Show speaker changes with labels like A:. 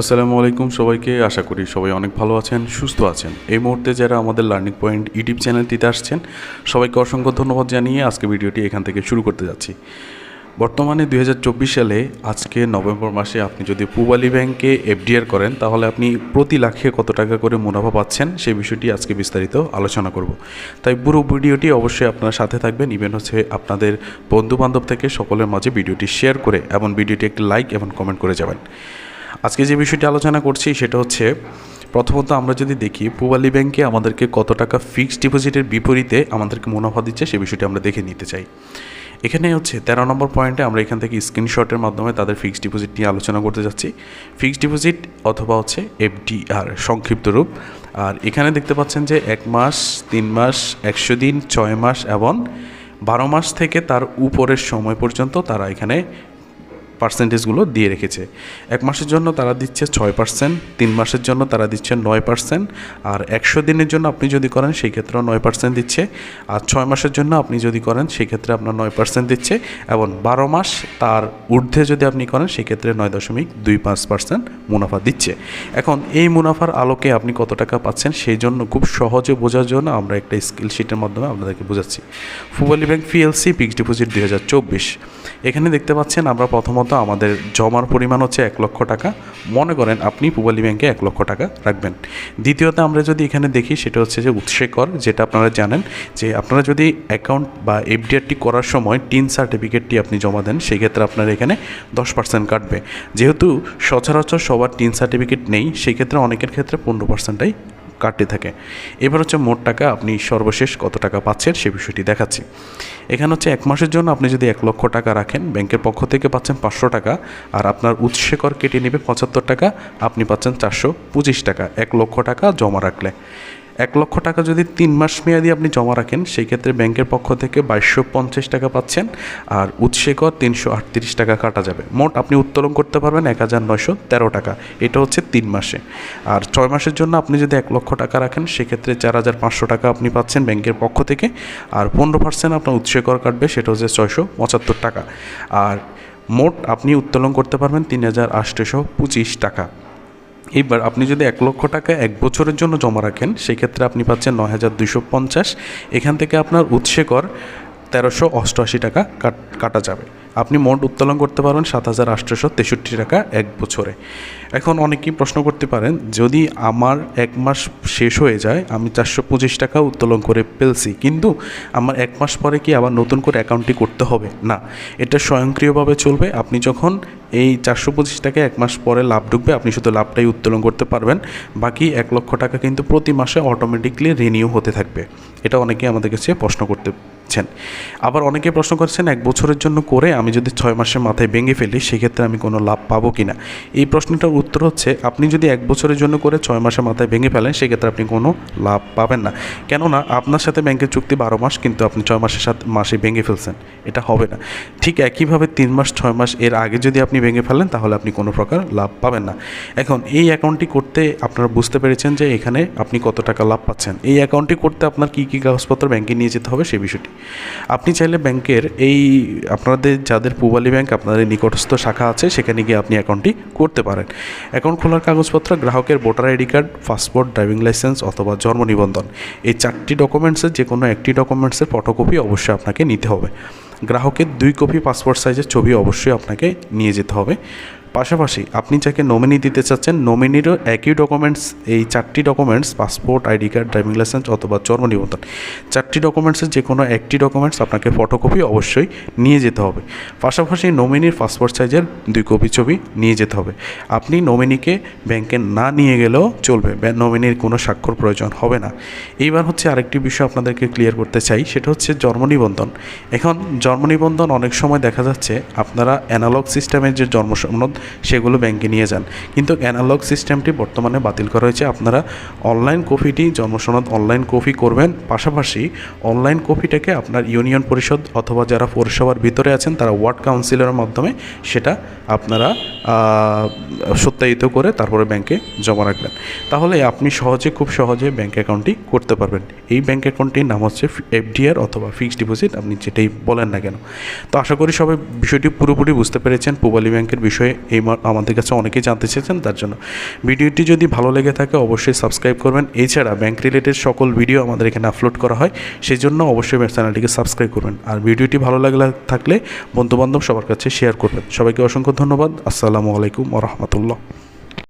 A: আসসালামু আলাইকুম সবাইকে, আশা করি সবাই অনেক ভালো আছেন, সুস্থ আছেন। এই মুহূর্তে যারা আমাদের লার্নিং পয়েন্ট ইউটিউব চ্যানেলটিতে আসছেন, সবাইকে অসংখ্য ধন্যবাদ জানিয়ে আজকে ভিডিওটি এখান থেকে শুরু করতে যাচ্ছি। বর্তমানে দুই হাজার চব্বিশ সালে, আজকে নভেম্বর মাসে আপনি যদি পূবালী ব্যাংকে এফডিআর করেন, তাহলে আপনি প্রতি লাখে কত টাকা করে মুনাফা পাচ্ছেন, সেই বিষয়টি আজকে বিস্তারিত আলোচনা করব। তাই পুরো ভিডিওটি অবশ্যই আপনার সাথে থাকবেন ইভেন হচ্ছে আপনাদের বন্ধু বান্ধব থেকে সকলের মাঝে ভিডিওটি শেয়ার করে, এবং ভিডিওটি একটি লাইক এবং কমেন্ট করে যাবেন। আজকে যে বিষয়টি আলোচনা করছি সেটা হচ্ছে, প্রথমত আমরা যদি দেখি, পূবালী ব্যাংকে আমাদেরকে কত টাকা ফিক্সড ডিপোজিটের বিপরীতে আমাদেরকে মুনাফা দিচ্ছে সে বিষয়টি আমরা দেখে নিতে চাই। এখানে হচ্ছে তেরো নম্বর পয়েন্টে আমরা এখান থেকে স্ক্রিনশটের মাধ্যমে তাদের ফিক্সড ডিপোজিট নিয়ে আলোচনা করতে যাচ্ছি। ফিক্সড ডিপোজিট অথবা হচ্ছে এফডিআর, সংক্ষিপ্ত রূপ। আর এখানে দেখতে পাচ্ছেন যে এক মাস, তিন মাস, একশো দিন, ছয় মাস এবং বারো মাস থেকে তার উপরের সময় পর্যন্ত তারা এখানে পার্সেন্টেজগুলো দিয়ে রেখেছে। এক মাসের জন্য তারা দিচ্ছে ছয় পার্সেন্ট তিন মাসের জন্য তারা দিচ্ছে নয় পার্সেন্ট আর একশো দিনের জন্য আপনি যদি করেন সেই ক্ষেত্রে নয় পার্সেন্ট দিচ্ছে, আর ছয় মাসের জন্য আপনি যদি করেন সেই ক্ষেত্রে আপনার নয় পার্সেন্ট দিচ্ছে, এবং বারো মাস তার ঊর্ধ্বে যদি আপনি করেন সেই ক্ষেত্রে নয় দশমিক দুই পাঁচ পার্সেন্ট মুনাফা দিচ্ছে। এখন এই মুনাফার আলোকে আপনি কত টাকা পাচ্ছেন সেই জন্য খুব সহজে বোঝার জন্য আমরা একটা স্কিল শিটের মাধ্যমে আপনাদেরকে বোঝাচ্ছি। Pubali bank PLC fixed deposit দুই হাজার চব্বিশ। এখানে দেখতে পাচ্ছেন আমরা প্রথমত আমাদের জমার পরিমাণ হচ্ছে এক লক্ষ টাকা। মনে করেন আপনি পূবালী ব্যাংকে এক লক্ষ টাকা রাখবেন। দ্বিতীয়ত আমরা যদি এখানে দেখি, সেটা হচ্ছে যে উৎসে কর যেটা আপনারা জানেন যে আপনারা যদি অ্যাকাউন্ট বা এফডিআরটি করার সময় টিন সার্টিফিকেটটি আপনি জমা দেন সেই ক্ষেত্রে আপনার এখানে দশ পার্সেন্ট কাটবে। যেহেতু সচরাচর সবার টিন সার্টিফিকেট নেই সেই ক্ষেত্রে অনেকের ক্ষেত্রে পনেরো পার্সেন্টটাই কাটতে থাকে। এবার হচ্ছে মোট টাকা আপনি সর্বশেষ কত টাকা পাচ্ছেন সে বিষয়টি দেখাচ্ছি। এখানে হচ্ছে এক মাসের জন্য আপনি যদি এক লক্ষ টাকা রাখেন, ব্যাংকের পক্ষ থেকে পাচ্ছেন পাঁচশো টাকা আর আপনার উৎসে কর কেটে নেবে পঁচাত্তর টাকা, আপনি পাচ্ছেন চারশো পঁচিশ টাকা, এক লক্ষ টাকা জমা রাখলে। এক লক্ষ টাকা যদি তিন মাস মেয়াদি আপনি জমা রাখেন সেই ক্ষেত্রে ব্যাংকের পক্ষ থেকে বাইশশো পঞ্চাশ টাকা পাচ্ছেন আর উৎসে কর তিনশো আটত্রিশ টাকা কাটা যাবে। মোট আপনি উত্তোলন করতে পারবেন এক হাজার নয়শো তেরো টাকা। এটা হচ্ছে তিন মাসে। আর ছয় মাসের জন্য আপনি যদি এক লক্ষ টাকা রাখেন, সেক্ষেত্রে চার হাজার পাঁচশো টাকা আপনি পাচ্ছেন ব্যাংকের পক্ষ থেকে আর পনেরো পার্সেন্ট আপনার উৎসে কর কাটবে, সেটা হচ্ছে ছয়শো পঁচাত্তর টাকা। আর মোট আপনি উত্তোলন করতে পারবেন তিন হাজার আটশোশো পঁচিশ টাকা। এইবার আপনি যদি এক লক্ষ টাকা এক বছরের জন্য জমা রাখেন সেই ক্ষেত্রে আপনি পাচ্ছেন নয় হাজার দুশো পঞ্চাশ। এখান থেকে আপনার উৎসে কর তেরোশো অষ্টআশি টাকা কাটা যাবে। আপনি মোট উত্তোলন করতে পারবেন সাত হাজার আটশোশো তেষট্টি টাকা এক বছরে। এখন অনেকেই প্রশ্ন করতে পারেন, যদি আমার এক মাস শেষ হয়ে যায়, আমি চারশো পঁচিশ টাকা উত্তোলন করে ফেলছি, কিন্তু আমার এক মাস পরে কি আবার নতুন করে অ্যাকাউন্টটি করতে হবে? না, এটা স্বয়ংক্রিয়ভাবে চলবে। আপনি যখন এই চারশো পঁচিশ টাকা এক মাস পরে লাভ ঢুকবে, আপনি শুধু লাভটাই উত্তোলন করতে পারবেন, বাকি এক লক্ষ টাকা কিন্তু প্রতি মাসে অটোমেটিকলি রিনিউ হতে থাকবে। এটা অনেকেই আমাদের কাছে প্রশ্ন করতে পাচ্ছেন আবার অনেকে প্রশ্ন করছেন, এক বছরের জন্য করে আমি যদি ছয় মাসের মাথায় ভেঙে ফেলি, সেক্ষেত্রে আমি কোনো লাভ পাবো কি না এই প্রশ্নটার উত্তর হচ্ছে, আপনি যদি এক বছরের জন্য করে ছয় মাসের মাথায় ভেঙে ফেলেন, সেক্ষেত্রে আপনি কোনো লাভ পাবেন না। কেননা, আপনার সাথে ব্যাংকের চুক্তি বারো মাস, কিন্তু আপনি ছয় মাসের সাথে মাসে ভেঙে ফেলছেন। এটা হবে না। ঠিক একইভাবে তিন মাস, ছয় মাস এর আগে যদি আপনি ভেঙে ফেলেন, তাহলে আপনি কোনো প্রকার লাভ পাবেন না। এখন, এই অ্যাকাউন্টটি করতে আপনারা বুঝতে পেরেছেন যে এখানে আপনি কত টাকা লাভ পাচ্ছেন। এই অ্যাকাউন্টটি করতে আপনার কী কী কাগজপত্র ব্যাংকে নিয়ে যেতে হবে সেই বিষয়টি। আপনি চাইলে ব্যাংকের এই আপনাদের যাদের পূবালী ব্যাংক, আপনাদের নিকটস্থ শাখা আছে, সেখানে গিয়ে আপনি অ্যাকাউন্টটি করতে পারেন। অ্যাকাউন্ট খোলার কাগজপত্র, গ্রাহকের voter ID card passport driving licence অথবা জন্ম নিবন্ধন। এই চারটি ডকুমেন্টসের যে কোনো একটি ডকুমেন্টসের ফটোকপি অবশ্যই আপনাকে নিতে হবে। গ্রাহকের দুই কপি পাসপোর্ট সাইজের ছবি অবশ্যই আপনাকে নিয়ে যেতে হবে। পাশাপাশি আপনি যাকে নমিনি দিতে চাচ্ছেন নমিনিরও একই ডকুমেন্টস এই চারটি documents passport ID card driving licence অথবা জন্ম নিবন্ধন। চারটি ডকুমেন্টসের যে কোনো একটি ডকুমেন্টস আপনাকে ফটোকপি অবশ্যই নিয়ে যেতে হবে। পাশাপাশি নমিনির পাসপোর্ট সাইজের দুই কপি ছবি নিয়ে যেতে হবে। আপনি নমিনিকে ব্যাংকে না নিয়ে গেলেও চলবে নমিনির কোনো স্বাক্ষর প্রয়োজন হবে না। এইবার হচ্ছে আরেকটি বিষয় আপনাদেরকে ক্লিয়ার করতে চাই, সেটা হচ্ছে জন্ম নিবন্ধন। এখন জন্ম নিবন্ধন অনেক সময় দেখা যাচ্ছে, আপনারা অ্যানালগ সিস্টেমের যে জন্ম সনদ সেগুলো ব্যাংকে নিয়ে যান। কিন্তু অ্যানালগ সিস্টেমটি বর্তমানে বাতিল করা হয়েছে। আপনারা অনলাইন কপিটি জন্মসনদ অনলাইন কপি করবেন। পাশাপাশি অনলাইন কপিটাকে আপনার ইউনিয়ন পরিষদ অথবা যারা পৌরসভার ভিতরে আছেন, তারা ওয়ার্ড কাউন্সিলের মাধ্যমে সেটা আপনারা সত্যায়িত করে তারপরে ব্যাংকে জমা রাখবেন। তাহলে আপনি সহজে, খুব সহজে ব্যাংক অ্যাকাউন্টটি করতে পারবেন। এই ব্যাংক অ্যাকাউন্টটির নাম হচ্ছে এফডিআর অথবা ফিক্সড ডিপোজিট আপনি যেটাই বলেন না কেন। তো আশা করি সবাই বিষয়টি পুরোপুরি বুঝতে পেরেছেন। পূবালী ব্যাংকের বিষয়ে এই আমাদের কাছে অনেকেই জানতে চেয়েছেন, তার জন্য। ভিডিওটি যদি ভালো লেগে থাকে, অবশ্যই সাবস্ক্রাইব করবেন। এছাড়া ব্যাংক রিলেটেড সকল ভিডিও আমাদের এখানে আপলোড করা হয় সেই জন্য অবশ্যই চ্যানেলটিকে সাবস্ক্রাইব করবেন। আর ভিডিওটি ভালো লাগলে, থাকলে বন্ধুবান্ধব সবার কাছে শেয়ার করবেন। সবাইকে অসংখ্য ধন্যবাদ। আসসালামু আলাইকুম রহমতুল্লাহ।